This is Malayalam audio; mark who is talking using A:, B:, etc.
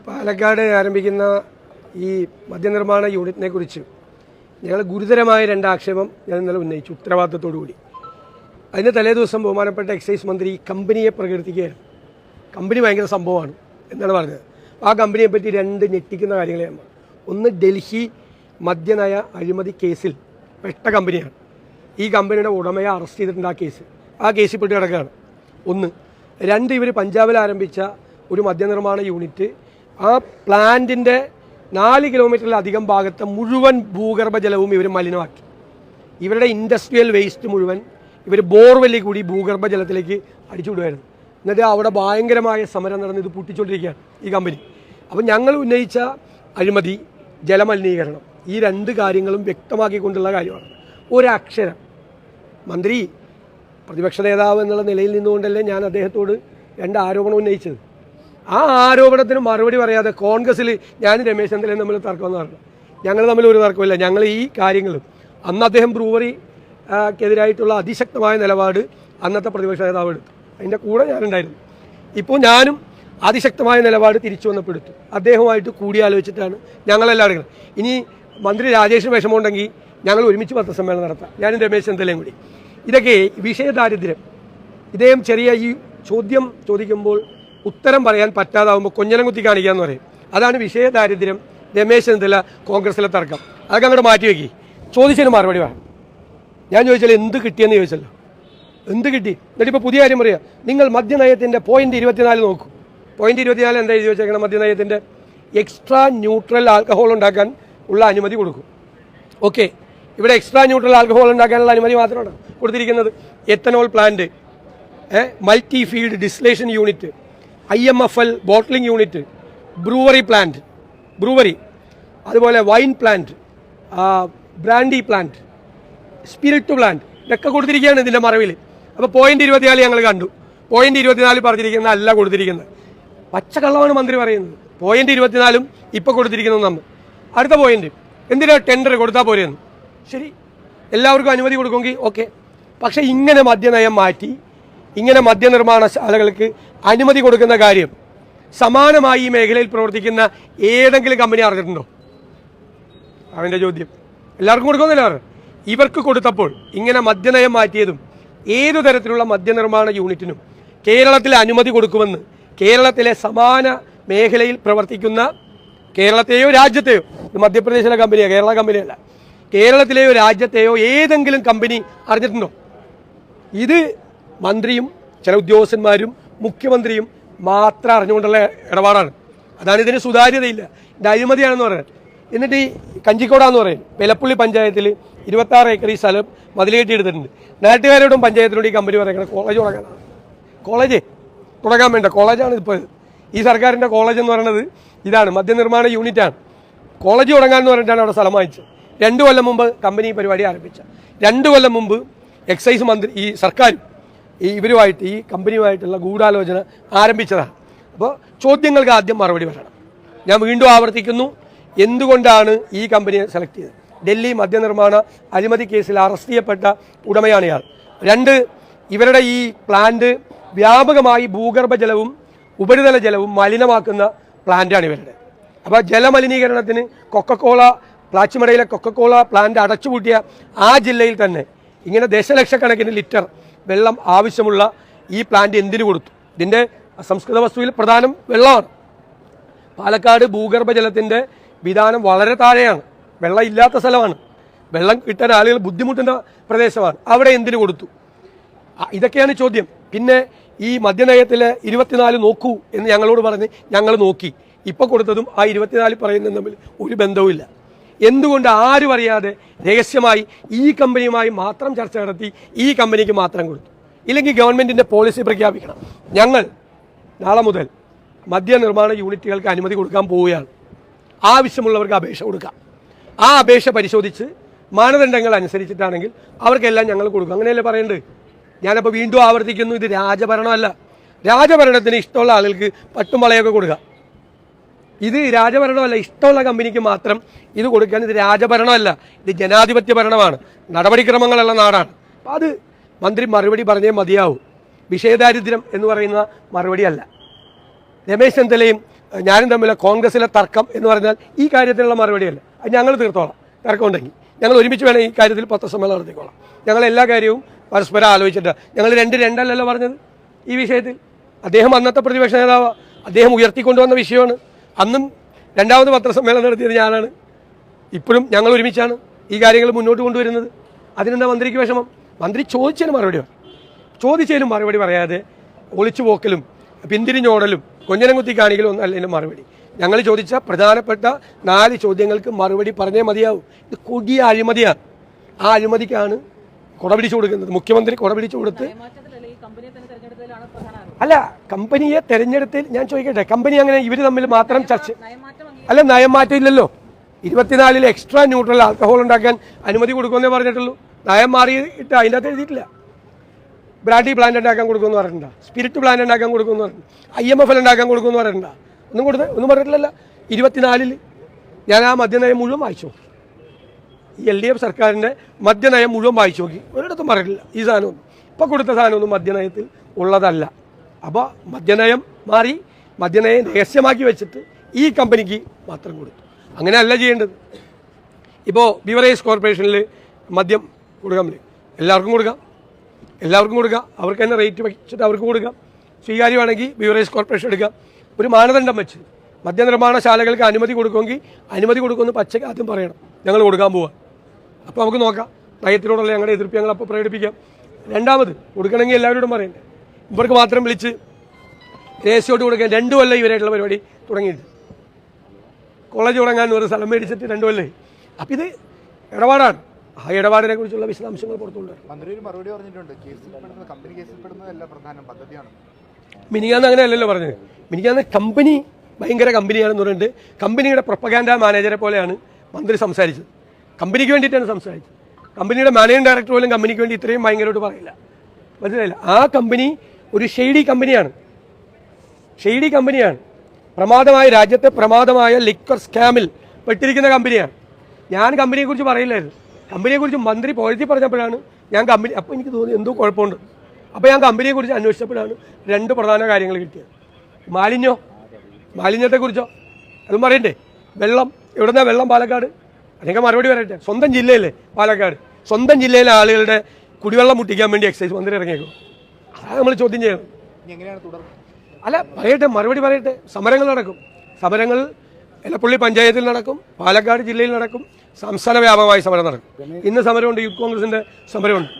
A: പാലക്കാട് ആരംഭിക്കുന്ന ഈ മദ്യനിർമ്മാണ യൂണിറ്റിനെ കുറിച്ച് ഞങ്ങൾ ഗുരുതരമായ രണ്ട് ആക്ഷേപം ഞാൻ ഇന്നലെ ഉന്നയിച്ചു ഉത്തരവാദിത്തത്തോടു കൂടി. അതിന് തലേ ദിവസം ബഹുമാനപ്പെട്ട എക്സൈസ് മന്ത്രി കമ്പനിയെ പ്രകീർത്തിക്കുകയായിരുന്നു. കമ്പനി ഭയങ്കര സംഭവമാണ് എന്നാണ് പറഞ്ഞത്. ആ കമ്പനിയെ പറ്റി രണ്ട് ഞെട്ടിക്കുന്ന കാര്യങ്ങളെ ഒന്ന് ഡൽഹി മദ്യനയ അഴിമതി കേസിൽ പെട്ട കമ്പനിയാണ്. ഈ കമ്പനിയുടെ ഉടമയെ അറസ്റ്റ് ചെയ്തിട്ടുണ്ട് ആ കേസ് ആ കേസിൽ പെട്ട് കിടക്കുകയാണ്. ഒന്ന് രണ്ട് ഇവർ പഞ്ചാബിൽ ആരംഭിച്ച ഒരു മദ്യനിർമ്മാണ യൂണിറ്റ് ആ പ്ലാന്റിന്റെ നാല് കിലോമീറ്ററിലധികം ഭാഗത്തെ മുഴുവൻ ഭൂഗർഭജലവും ഇവർ മലിനമാക്കി. ഇവരുടെ ഇൻഡസ്ട്രിയൽ വേസ്റ്റ് മുഴുവൻ ഇവർ ബോർവെല്ലിൽ കൂടി ഭൂഗർഭജലത്തിലേക്ക് അടിച്ചുവിടുമായിരുന്നു എന്നിട്ട് അവിടെ ഭയങ്കരമായ സമരം നടന്ന് ഇത് പൊട്ടിച്ചുകൊണ്ടിരിക്കുകയാണ് ഈ കമ്പനി. അപ്പം ഞങ്ങൾ ഉന്നയിച്ച അഴിമതി ജലമലിനീകരണം ഈ രണ്ട് കാര്യങ്ങളും വ്യക്തമാക്കിക്കൊണ്ടുള്ള കാര്യമാണ്. ഒരക്ഷരം മന്ത്രി പ്രതിപക്ഷ നേതാവ് എന്നുള്ള നിലയിൽ നിന്നുകൊണ്ടല്ലേ ഞാൻ അദ്ദേഹത്തോട് രണ്ട് ആരോപണം ഉന്നയിച്ചത്? ആ ആരോപണത്തിന് മറുപടി പറയാതെ കോൺഗ്രസിൽ ഞാൻ രമേശ് ചന്ദ്രൻ തമ്മിൽ തർക്കമെന്ന് പറഞ്ഞു. ഞങ്ങൾ തമ്മിൽ ഒരു തർക്കമില്ല ഞങ്ങൾ ഈ കാര്യങ്ങൾ അന്ന് അദ്ദേഹം ബ്രൂവറി ആ, ക്കെതിരായിട്ടുള്ള അതിശക്തമായ നിലപാട് അന്നത്തെ പ്രതിപക്ഷ നേതാവ് എടുത്തു. അതിന്റെ കൂടെ ഞാനുണ്ടായിരുന്നു. ഇപ്പോൾ ഞാനും അതിശക്തമായ നിലപാട് തിരിച്ചു വന്നപ്പെടുത്തു അദ്ദേഹവുമായിട്ട് കൂടിയാലോചിച്ചിട്ടാണ് ഞങ്ങളെല്ലാം ഇനി മന്ത്രി രാജേഷിന് വിഷമമുണ്ടെങ്കിൽ ഞങ്ങൾ ഒരുമിച്ച് പത്രസമ്മേളനം നടത്താം. ഞാനും രമേശ് ചന്ദ്രയും കൂടി. ഇതൊക്കെ വിഷയദാരിദ്ര്യം. ഇദ്ദേഹം ചെറിയ ഈ ചോദ്യം ചോദിക്കുമ്പോൾ ഉത്തരം പറയാൻ പറ്റാതാവുമ്പോൾ കൊഞ്ഞനം കുത്തി കാണിക്കുക എന്ന് പറയും. അതാണ് വിഷയ ദാരിദ്ര്യം. രമേശ് ചെന്നിത്തല കോൺഗ്രസിലെ തർക്കം. അതൊക്കെ അങ്ങോട്ട് മാറ്റി വെക്കി. ചോദിച്ചതിന് മറുപടി വേണം. ഞാൻ ചോദിച്ചാൽ എന്ത് കിട്ടിയെന്ന് ചോദിച്ചല്ലോ. എന്ത് കിട്ടി? എന്നിട്ടിപ്പോൾ പുതിയ കാര്യം പറയാം. നിങ്ങൾ മദ്യനയത്തിന്റെ പോയിന്റ് ഇരുപത്തിനാല് നോക്കൂ. പോയിന്റ് ഇരുപത്തിനാല് എന്താ എഴുതി വെച്ചേക്കണം മദ്യനയത്തിന്റെ എക്സ്ട്രാ ന്യൂട്രൽ ആൽക്കഹോൾ ഉണ്ടാക്കാൻ ഉള്ള അനുമതി കൊടുക്കും. ഓക്കെ ഇവിടെ എക്സ്ട്രാ ന്യൂട്രൽ ആൽക്കഹോൾ ഉണ്ടാക്കാനുള്ള അനുമതി മാത്രമാണ് കൊടുത്തിരിക്കുന്നത്. Ethanol plant multi field distillation unit I M F L bottling unit brewery plant brewery അതുപോലെ wine plant brandy plant spirit plant ഇതൊക്കെ കൊടുത്തിരിക്കുകയാണ് ഇതിന്റെ മറവിൽ. അപ്പോൾ പോയിന്റ് ഇരുപത്തിനാല് ഞങ്ങൾ കണ്ടു. പോയിന്റ് ഇരുപത്തിനാല് പറഞ്ഞിരിക്കുന്ന അല്ല കൊടുത്തിരിക്കുന്നത്. പച്ചക്കള്ളമാണ് മന്ത്രി പറയുന്നത്. പോയിന്റ് ഇരുപത്തിനാലും ഇപ്പോൾ കൊടുത്തിരിക്കുന്നത് നമ്മൾ. അടുത്ത പോയിന്റ് എന്തിനാ ടെൻഡർ കൊടുത്താൽ പോരെയെന്ന് ശരി. എല്ലാവർക്കും അനുമതി കൊടുക്കുമെങ്കിൽ ഓക്കെ പക്ഷേ ഇങ്ങനെ മദ്യനയം മാറ്റി ഇങ്ങനെ മദ്യനിർമ്മാണശാലകൾക്ക് അനുമതി കൊടുക്കുന്ന കാര്യം സമാനമായി ഈ മേഖലയിൽ പ്രവർത്തിക്കുന്ന ഏതെങ്കിലും കമ്പനി അറിഞ്ഞിട്ടുണ്ടോ? അവന്റെ ചോദ്യം. എല്ലാവർക്കും കൊടുക്കുന്നില്ല അവർ? ഇവർക്ക് കൊടുത്തപ്പോൾ ഇങ്ങനെ മദ്യനയം മാറ്റിയതും ഏതു തരത്തിലുള്ള മദ്യനിർമ്മാണ യൂണിറ്റിനും കേരളത്തിൽ അനുമതി കൊടുക്കുമെന്ന് കേരളത്തിലെ സമാന മേഖലയിൽ പ്രവർത്തിക്കുന്ന കേരളത്തെയോ രാജ്യത്തെയോ മധ്യപ്രദേശിലെ കമ്പനിയോ കേരള കമ്പനിയല്ല. കേരളത്തിലെയോ രാജ്യത്തെയോ ഏതെങ്കിലും കമ്പനി അറിഞ്ഞിട്ടുണ്ടോ? ഇത് മന്ത്രിയും ചില ഉദ്യോഗസ്ഥന്മാരും മുഖ്യമന്ത്രിയും മാത്രം അറിഞ്ഞുകൊണ്ടുള്ള ഇടപാടാണ്. അതാണ് ഇതിന് സുതാര്യതയില്ല. ഇത് അഴിമതിയാണെന്ന് പറയുന്നത് എന്നിട്ട് ഈ കഞ്ചിക്കോടാന്ന് പറയും വെലപ്പുള്ളി പഞ്ചായത്തിൽ ഇരുപത്തി ആറ് ഏക്കർ ഈ സ്ഥലം മതിലേറ്റി എടുത്തിട്ടുണ്ട്. നാട്ടുകാരോടും പഞ്ചായത്തിനോടും ഈ കമ്പനി പറയുന്നത് കോളേജ് തുടങ്ങാനാണ്. കോളേജ് തുടങ്ങാൻ വേണ്ട. കോളേജാണ് ഇപ്പോൾ ഈ സർക്കാരിന്റെ കോളേജ് എന്ന് പറയുന്നത് ഇതാണ്. മദ്യനിർമ്മാണ യൂണിറ്റാണ്. കോളേജ് തുടങ്ങാമെന്ന് പറഞ്ഞിട്ടാണ് അവിടെ സ്ഥലം വാങ്ങിച്ചത്. രണ്ട് കൊല്ലം മുമ്പ് കമ്പനി പരിപാടി ആരംഭിച്ച രണ്ട് കൊല്ലം മുമ്പ് എക്സൈസ് മന്ത്രി ഈ സർക്കാർ ഈ ഇവരുമായിട്ട് ഈ കമ്പനിയുമായിട്ടുള്ള ഗൂഢാലോചന ആരംഭിച്ചതാണ് അപ്പോൾ ചോദ്യങ്ങൾക്ക് ആദ്യം മറുപടി വരണം ഞാൻ വീണ്ടും ആവർത്തിക്കുന്നു. എന്തുകൊണ്ടാണ് ഈ കമ്പനിയെ സെലക്ട് ചെയ്തത്? ഡൽഹി മദ്യനിർമ്മാണ അഴിമതി കേസിൽ അറസ്റ്റ് ചെയ്യപ്പെട്ട ഉടമയാണ് ഇയാൾ. രണ്ട് ഇവരുടെ ഈ പ്ലാന്റ് വ്യാപകമായി ഭൂഗർഭജലവും ഉപരിതല ജലവും മലിനമാക്കുന്ന പ്ലാന്റാണ് ഇവരുടെ. അപ്പോൾ ജലമലിനീകരണത്തിന് കൊക്കക്കോള പ്ലാച്ചിമടയിലെ കൊക്കക്കോള പ്ലാന്റ് അടച്ചുപൂട്ടിയ ആ ജില്ലയിൽ തന്നെ ഇങ്ങനെ ദശലക്ഷക്കണക്കിന് ലിറ്റർ വെള്ളം ആവശ്യമുള്ള ഈ പ്ലാന്റ് എന്തിനു കൊടുത്തു? ഇതിന്റെ സംസ്കൃത വസ്തുവിൽ പ്രധാനം വെള്ളമാണ്. പാലക്കാട് ഭൂഗർഭജലത്തിന്റെ വിധാനം വളരെ താഴെയാണ്. വെള്ളം ഇല്ലാത്ത സ്ഥലമാണ്. വെള്ളം കിട്ടാൻ ആളുകൾ ബുദ്ധിമുട്ടുന്ന പ്രദേശമാണ്. അവിടെ എന്തിനു കൊടുത്തു? ഇതൊക്കെയാണ് ചോദ്യം. പിന്നെ ഈ മദ്യനയത്തിലെ ഇരുപത്തിനാല് നോക്കൂ എന്ന് ഞങ്ങളോട് പറഞ്ഞ് ഞങ്ങൾ നോക്കി. ഇപ്പോൾ കൊടുത്തതും ആ ഇരുപത്തിനാല് പറയുന്നതും തമ്മിൽ ഒരു ബന്ധവുമില്ല. എന്തുകൊണ്ട് ആരും അറിയാതെ രഹസ്യമായി ഈ കമ്പനിയുമായി മാത്രം ചർച്ച നടത്തി ഈ കമ്പനിക്ക് മാത്രം കൊടുത്തു? ഇല്ലെങ്കിൽ ഗവൺമെന്റിന്റെ പോളിസി പ്രഖ്യാപിക്കണം. ഞങ്ങൾ നാളെ മുതൽ മദ്യനിർമ്മാണ യൂണിറ്റുകൾക്ക് അനുമതി കൊടുക്കാൻ പോവുകയാണ്. ആവശ്യമുള്ളവർക്ക് അപേക്ഷ കൊടുക്കാം. ആ അപേക്ഷ പരിശോധിച്ച് മാനദണ്ഡങ്ങൾ അനുസരിച്ചിട്ടാണെങ്കിൽ അവർക്കെല്ലാം ഞങ്ങൾ കൊടുക്കും. അങ്ങനെയല്ലേ പറയേണ്ടത്? ഞാനപ്പോൾ വീണ്ടും ആവർത്തിക്കുന്നു. ഇത് രാജഭരണമല്ല. രാജഭരണത്തിന് ഇഷ്ടമുള്ള ആളുകൾക്ക് പട്ടുമളയൊക്കെ കൊടുക്കാം. കൊടുക്കുക ഇത് രാജഭരണമല്ല ഇഷ്ടമുള്ള കമ്പനിക്ക് മാത്രം ഇത് കൊടുക്കാൻ ഇത് രാജഭരണമല്ല. ഇത് ജനാധിപത്യ ഭരണമാണ്. നടപടിക്രമങ്ങളുള്ള നാടാണ്. അപ്പോൾ അത് മന്ത്രി മറുപടി പറഞ്ഞേ മതിയാവും. വിഷയദാരിദ്ര്യം എന്ന് പറയുന്ന മറുപടിയല്ല. രമേശ് ചെന്നിത്തലയും ഞാനും തമ്മിലെ കോൺഗ്രസിലെ തർക്കം എന്ന് പറഞ്ഞാൽ ഈ കാര്യത്തിലുള്ള മറുപടിയല്ല. അത് ഞങ്ങൾ തീർത്തോളാം. തർക്കം ഉണ്ടെങ്കിൽ ഞങ്ങൾ ഒരുമിച്ച് വേണം ഈ കാര്യത്തിൽ പത്രസമ്മേളനം നടത്തിക്കോളാം. ഞങ്ങൾ എല്ലാ കാര്യവും പരസ്പരം ആലോചിച്ചിട്ട് ഞങ്ങൾ രണ്ട് രണ്ടല്ലല്ലോ പറഞ്ഞത് ഈ വിഷയത്തിൽ. അദ്ദേഹം അന്നത്തെ പ്രതിപക്ഷ നേതാവ്. അദ്ദേഹം ഉയർത്തിക്കൊണ്ടുവന്ന വിഷയമാണ്. അന്നും രണ്ടാമത് പത്രസമ്മേളനം നടത്തിയത് ഞാനാണ്. ഇപ്പോഴും ഞങ്ങൾ ഒരുമിച്ചാണ് ഈ കാര്യങ്ങൾ മുന്നോട്ട് കൊണ്ടുവരുന്നത്. അതിനെന്താ മന്ത്രിക്ക് വിഷമം? മന്ത്രി ചോദിച്ചതിന് മറുപടി ചോദിച്ചതിനും മറുപടി പറയാതെ ഒളിച്ചു പോക്കലും പിന്തിരിഞ്ഞോടലും കൊഞ്ഞനം കുത്തി കാണിക്കലും ഒന്നും മറുപടി. ഞങ്ങൾ ചോദിച്ച പ്രധാനപ്പെട്ട നാല് ചോദ്യങ്ങൾക്ക് മറുപടി പറഞ്ഞേ മതിയാവും. ഇത് കൊടിയ അഴിമതിയാണ്. ആ അഴിമതിക്കാണ് കൊടപിടിച്ചു കൊടുക്കുന്നത്. മുഖ്യമന്ത്രി കൊടപിടിച്ചു കൊടുത്ത് അല്ല കമ്പനിയെ തെരഞ്ഞെടുത്തിൽ ഞാൻ ചോദിക്കട്ടെ കമ്പനി അങ്ങനെ ഇവർ തമ്മിൽ മാത്രം ചർച്ച അല്ല നയംമാറ്റം ഇല്ലല്ലോ ഇരുപത്തിനാലിൽ എക്സ്ട്രാ ന്യൂട്രൽ ആൽക്കഹോൾ ഉണ്ടാക്കാൻ അനുമതി കൊടുക്കുമെന്നേ പറഞ്ഞിട്ടുള്ളൂ. നയം മാറിയിട്ട് അതിന്റെ അകത്ത് എഴുതിയിട്ടില്ല. ബ്രാൻഡി പ്ലാന്റ് ഉണ്ടാക്കാൻ കൊടുക്കുമെന്ന് പറഞ്ഞിട്ടുണ്ടോ? സ്പിരിറ്റ് പ്ലാന്റ് ഉണ്ടാക്കാൻ കൊടുക്കുമെന്ന് പറഞ്ഞിട്ടുണ്ട്? ഐ എം എഫ് എൽ ഉണ്ടാക്കാൻ കൊടുക്കുമെന്ന് പറഞ്ഞിട്ടുണ്ടോ? ഒന്നും കൊടുത്ത് ഒന്നും പറഞ്ഞിട്ടില്ലല്ല. ഇരുപത്തിനാലിൽ ഞാൻ ആ മദ്യനയം മുഴുവൻ വായിച്ചു നോക്കി. ഈ എൽ ഡി എഫ് സർക്കാരിന്റെ മദ്യനയം മുഴുവൻ വായിച്ചു നോക്കി. ഒരിടത്തും പറഞ്ഞിട്ടില്ല. ഈ സാധനമൊന്നും. ഇപ്പോൾ കൊടുത്ത സാധനമൊന്നും മദ്യനയത്തിൽ ഉള്ളതല്ല. അപ്പോൾ മദ്യനയം മാറി മദ്യനയം രഹസ്യമാക്കി വെച്ചിട്ട് ഈ കമ്പനിക്ക് മാത്രം കൊടുത്തു. അങ്ങനെയല്ല ചെയ്യേണ്ടത്. ഇപ്പോൾ ബിവറേജ് കോർപ്പറേഷനിൽ മദ്യം കൊടുക്കാൻ പറ്റും. എല്ലാവർക്കും കൊടുക്കാം. എല്ലാവർക്കും കൊടുക്കാം. അവർക്ക് തന്നെ റേറ്റ് വെച്ചിട്ട് അവർക്ക് കൊടുക്കാം. സ്വീകാര്യമാണെങ്കിൽ ബിവറേജ് കോർപ്പറേഷൻ എടുക്കാം. ഒരു മാനദണ്ഡം വെച്ച് മദ്യനിർമ്മാണശാലകൾക്ക് അനുമതി കൊടുക്കുമെങ്കിൽ അനുമതി കൊടുക്കുമെന്ന് പച്ചയ്ക്ക് ആദ്യം പറയണം. ഞങ്ങൾ കൊടുക്കാൻ പോവാം. അപ്പോൾ നമുക്ക് നോക്കാം. നയത്തിനോടുള്ള ഞങ്ങളുടെ എതിർപ്പ് ഞങ്ങൾ അപ്പോൾ പ്രകടിപ്പിക്കാം. രണ്ടാമത് കൊടുക്കണമെങ്കിൽ എല്ലാവരോടും പറയണ്ടേ? ഇവർക്ക് മാത്രം വിളിച്ച് രഹസ്യമായിട്ട് കൊടുക്കാൻ രണ്ടു കൊല്ലം ഇവരായിട്ടുള്ള പരിപാടി തുടങ്ങിയിട്ട് കോളേജ് തുടങ്ങാൻ ഒരു സ്ഥലം മേടിച്ചിട്ട് രണ്ടു കൊല്ലം അപ്പം ഇത് ഇടപാടാണ്. ആ ഇടപാടിനെ കുറിച്ചുള്ള വിശദാംശങ്ങൾ പുറത്തുകൊണ്ടുവരും
B: മന്ത്രി ഒരു മറുപടി പറഞ്ഞിട്ടുണ്ട്. കേസിൽപ്പെടുന്നത് കമ്പനി കേസിൽപ്പെടുന്നതല്ല പ്രധാനം പദ്ധതിയാണ്.
A: അങ്ങനെ അങ്ങനെയല്ലല്ലോ പറഞ്ഞത്. മിനിങ്ങാന്ന് കമ്പനി ഭയങ്കര കമ്പനിയാണെന്ന് പറഞ്ഞിട്ട് കമ്പനിയുടെ പ്രൊപ്പഗാൻഡ മാനേജറെ പോലെയാണ് മന്ത്രി സംസാരിച്ചത്. കമ്പനിക്ക് വേണ്ടിയിട്ടാണ് സംസാരിച്ചത്. കമ്പനിയുടെ മാനേജിംഗ് ഡയറക്ടർ പോലും കമ്പനിക്ക് വേണ്ടി ഇത്രയും ഭയങ്കരമായിട്ട് പറയില്ല. മനസ്സിലായില്ല? ആ കമ്പനി ഒരു ഷെയ്ഡി കമ്പനിയാണ്. ഷെയ്ഡി കമ്പനിയാണ്. പ്രമാദമായ രാജ്യത്തെ പ്രമാദമായ ലിക്വർ സ്കാമിൽ പെട്ടിരിക്കുന്ന കമ്പനിയാണ്. ഞാൻ കമ്പനിയെക്കുറിച്ച് പറയില്ലായിരുന്നു. കമ്പനിയെക്കുറിച്ച് മന്ത്രി പോലത്തി പറഞ്ഞപ്പോഴാണ് ഞാൻ കമ്പനി അപ്പോൾ എനിക്ക് തോന്നി എന്തോ കുഴപ്പമുണ്ട്. അപ്പോൾ ഞാൻ കമ്പനിയെക്കുറിച്ച് അന്വേഷിച്ചപ്പോഴാണ് രണ്ട് പ്രധാന കാര്യങ്ങൾ കിട്ടിയത്. മാലിന്യോ? മാലിന്യത്തെക്കുറിച്ചോ? അതും പറയണ്ടേ? വെള്ളം. എവിടുന്നാ വെള്ളം? പാലക്കാട്. അതിനൊക്കെ മറുപടി പറയട്ടെ. സ്വന്തം ജില്ലയല്ലേ പാലക്കാട്. സ്വന്തം ജില്ലയിലെ ആളുകളുടെ കുടിവെള്ളം മുട്ടിക്കാൻ വേണ്ടി എക്സൈസ് മന്ത്രി ഇറങ്ങിയേക്കും. അതാണ് നമ്മൾ ചോദ്യം ചെയ്യണം അല്ല പറയട്ടെ മറുപടി പറയട്ടെ. സമരങ്ങൾ നടക്കും. സമരങ്ങൾ എലപ്പള്ളി പഞ്ചായത്തിൽ നടക്കും പാലക്കാട് ജില്ലയിൽ നടക്കും സംസ്ഥാന വ്യാപകമായി സമരം നടക്കും. ഇന്ന് സമരമുണ്ട് യൂത്ത് കോൺഗ്രസിന്റെ സമരമുണ്ട്.